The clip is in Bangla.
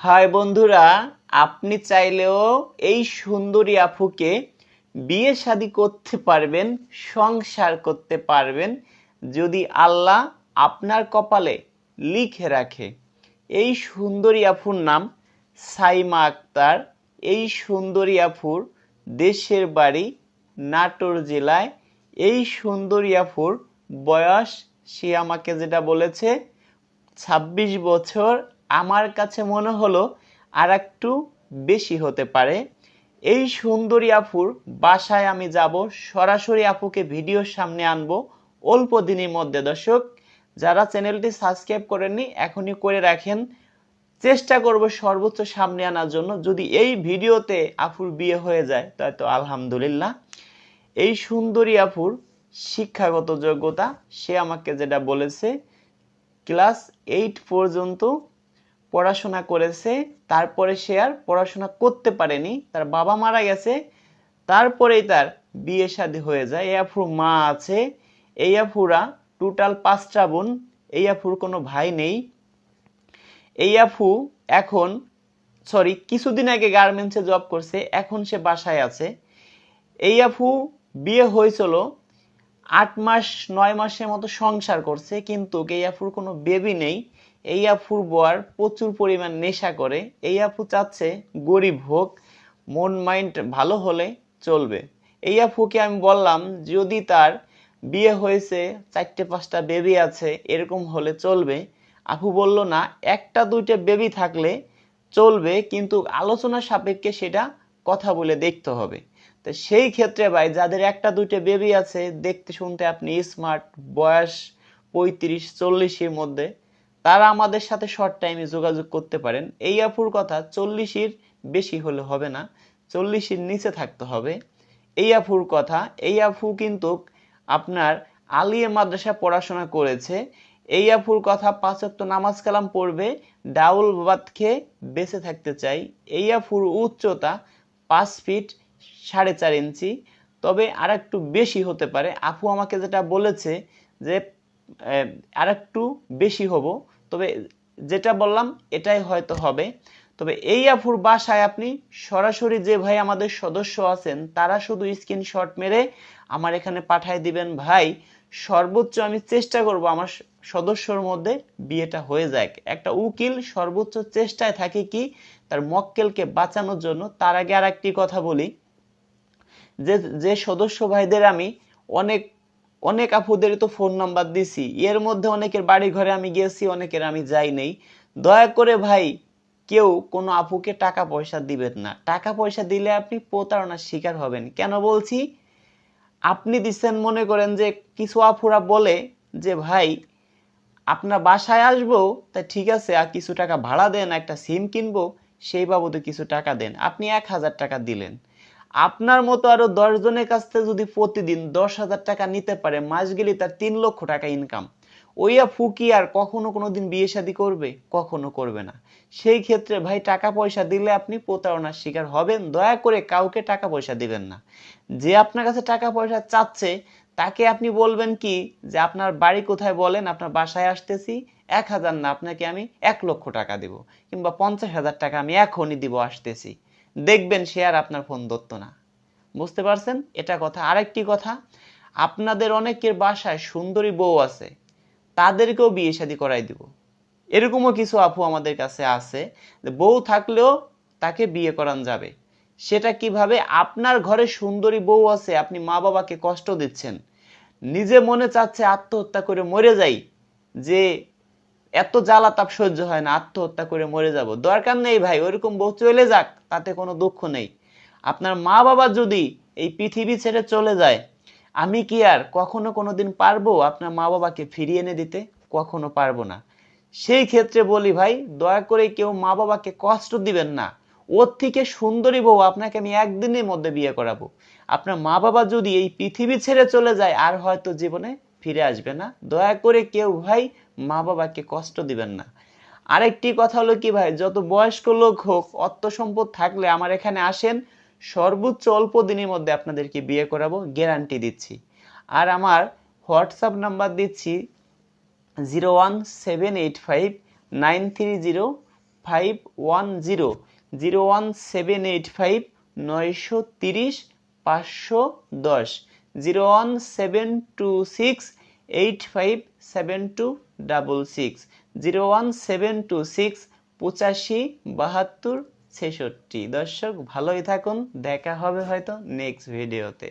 হাই বন্ধুরা, আপনি চাইলেও এই সুন্দরী আপুকে বিয়ে শাদি করতে পারবেন, সংসার করতে পারবেন, যদি আল্লাহ আপনার কপালে লিখে রাখে। এই সুন্দরী আফুর নাম সাইমা আক্তার। এই সুন্দরী আফুর দেশের বাড়ি নাটোর জেলায়। এই সুন্দরী আফুর বয়স সে আমাকে যেটা বলেছে, ছাব্বিশ বছর আমার কাছে মনে হলো আর একটু বেশি হতে পারে। এই সুন্দরী আপুর বাসায় আমি যাব, সরাসরি আপুকে ভিডিওর সামনে আনব অল্প দিনের মধ্যে। দর্শক, যারা চ্যানেলটি সাবস্ক্রাইব করেননি, এখনই করে রাখেন। চেষ্টা করব সর্বোচ্চ সামনে আনার জন্য। যদি এই ভিডিওতে আপুর বিয়ে হয়ে যায় তাই তো আলহামদুলিল্লাহ। এই সুন্দরী আফুর শিক্ষাগত যোগ্যতা, সে আমাকে যেটা বলেছে, ক্লাস এইট পর্যন্ত পড়াশোনা করেছে, তারপরে সে আর পড়াশোনা করতে পারেনি। তার বাবা মারা গেছে, তারপরেই তার বিয়ে শাদী হয়ে যায়। এই আফুর মা আছে, এই আফুরা টোটাল পাঁচটা বোন, এই আফুর কোনো ভাই নেই। এই আফু এখন সরি কিছুদিন আগে গার্মেন্টসে জব করছে, এখন সে বাসায় আছে। এই আফু বিয়ে হয়েছিল, আট মাস, নয় মাসের মতো সংসার করছে, কিন্তু এই আফুর কোনো বেবি নেই। এই আফুর বর প্রচুর পরিমাণ নেশা করে। এই আফু চাচ্ছে গরিব হোক, মন, মাইন্ড ভালো হলে চলবে। এই আফুকে আমি বললাম, যদি তার বিয়ে হয়েছে, চারটে, পাঁচটা বেবি আছে, এরকম হলে চলবে। আপু বলল, না, একটা, দুইটা বেবি থাকলে চলবে, কিন্তু আলোচনা সাপেক্ষে সেটা কথা বলে দেখতে হবে। তো সেই ক্ষেত্রে ভাই, যাদের একটা, দুইটা বেবি আছে, দেখতে শুনতে আপনি স্মার্ট বয়স পঁয়ত্রিশ, চল্লিশের মধ্যে তারা আমাদের সাথে শর্ট টাইমে যোগাযোগ করতে পারেন। এই আপুর কথা চল্লিশের বেশি হলে হবে না, চল্লিশের নিচে থাকতে হবে। এই আফুর কথা, এই আফু কিন্তু আপনার আলিয়ে মাদ্রাসা পড়াশোনা করেছে। এই আফুর কথা পাঁচক্ত নামাজ কালাম পড়বে, ডাউল বাদ খেয়ে বেঁচে থাকতে চাই। এই আফুর উচ্চতা পাঁচ ফিট সাড়ে চার ইঞ্চি। তবে আর একটু বেশি হতে পারে। আপু আমাকে যেটা বলেছে যে আর একটু বেশি হব। তবে যেটা বললাম, এটাই হয়তো হবে। তবে এই আফুর বাসায় আপনি সরাসরি যে ভাই আমাদের সদস্য আছেন, তারা শুধু স্ক্রিনশট মেরে আমার এখানে পাঠায় দিবেন, ভাই, সর্বোচ্চ আমি চেষ্টা করব আমার সদস্যর মধ্যে বিয়েটা হয়ে যাক। একটা উকিল সর্বোচ্চ চেষ্টায় থাকে কি, তার মক্কেলকে বাঁচানোর জন্য। তার আগে আর একটি কথা বলি। যে যে সদস্য ভাইদের আমি অনেক অনেক আপুদের তো ফোন নাম্বার দিছি। এর মধ্যে অনেকের বাড়ি ঘরে আমি গেছি, অনেকের আমি যাই নেই। দয়া করে ভাই, কেউ কোনো আপুকে টাকা পয়সা দিবেন না। টাকা পয়সা দিলে আপনি প্রতারণার শিকার হবেন। কেন বলছি? আপনি দিচ্ছেন মনে করেন যে কিছু আপুরা বলে যে, ভাই, আপনার বাসায় আসব তা ঠিক আছে, আর কিছু টাকা ভাড়া দেন, একটা সিম কিনবো, সেই বাবদে কিছু টাকা দেন। আপনি এক হাজার টাকা দিলেন। আপনার মতো আরও দশ জনের কাছ থেকে যদি প্রতিদিন দশ হাজার টাকা নিতে পারে, মাস গেলে তার তিন লক্ষ টাকা ইনকাম ওইয়া ফুকি আর কখনো কোনো দিন বিয়ে শাদী করবে? কখনো করবে না। সেই ক্ষেত্রে ভাই, টাকা পয়সা দিলে আপনি প্রতারণার শিকার হবেন। দয়া করে কাউকে টাকা পয়সা দিবেন না। যে আপনার কাছে টাকা পয়সা চাচ্ছে, তাকে আপনি বলবেন কি যে, আপনার বাড়ি কোথায় বলেন? আপনার বাসায় আসতেছি। এক হাজার না, আপনাকে আমি এক লক্ষ টাকা দিব কিংবা পঞ্চাশ হাজার টাকা আমি এখনই দিব, আসতেছি। দেখবেন সে আর আপনার ফোন ধরতো না। বুঝতে পারছেন? এটা কথা। আরেকটি কথা, আপনাদের অনেকের বাসায় সুন্দরী বউ আছে, তাদেরকেও বিয়ে শাদী করাই দিব। এরকমও কিছু আপু আমাদের কাছে আছে বউ থাকলেও তাকে বিয়ে করান যাবে। সেটা কীভাবে? আপনার ঘরে সুন্দরী বউ আছে, আপনি মা বাবাকে কষ্ট দিচ্ছেন। নিজে মনে চাচ্ছে আত্মহত্যা করে মরে যাই, যে এত জ্বালা তাপ সহ্য হয় না, আত্মহত্যা করে মরে যাব। দরকার নেই ভাই, ওইরকম বউ চলে যাক, তাতে কোনো দুঃখ নেই। আপনার মা বাবা যদি এই পৃথিবী ছেড়ে চলে যায়, আমি কি আর কখনো কোনো দিন পারব আপনার মা বাবাকে ফিরিয়ে এনে দিতে? কখনো পারব না। সেই ক্ষেত্রে বলি ভাই, দয়া করে কেউ মা বাবাকে কষ্ট দিবেন না। ওর থেকে সুন্দরী বউ আপনাকে আমি একদিনের মধ্যে বিয়ে করাবো। আপনার মা বাবা যদি এই পৃথিবী ছেড়ে চলে যায়, আর হয়তো জীবনে ফিরে আসবে না। দয়া করে কেউ ভাই মা বাবাকে কষ্ট দিবেন না। আরেকটি কথা হলো কি ভাই, যত বয়স্ক লোক হোক, অর্থ সম্পদ থাকলে আমার এখানে আসেন, সর্বোচ্চ অল্প দিনের মধ্যে আপনাদেরকে বিয়ে করাবো গ্যারান্টি দিচ্ছি। আর আমার হোয়াটসঅ্যাপ নাম্বার দিচ্ছি zero one seven eight five nine three zero five one zero zero one seven eight five নয়শো তিরিশ পাঁচশো দশ, zero one seven two six eight five seven two double six zero one seven two six পঁচাশি বাহাত্তর ছেষট্টি। দর্শক, ভালোই থাকুন, দেখা হবে হয়তো নেক্সট ভিডিওতে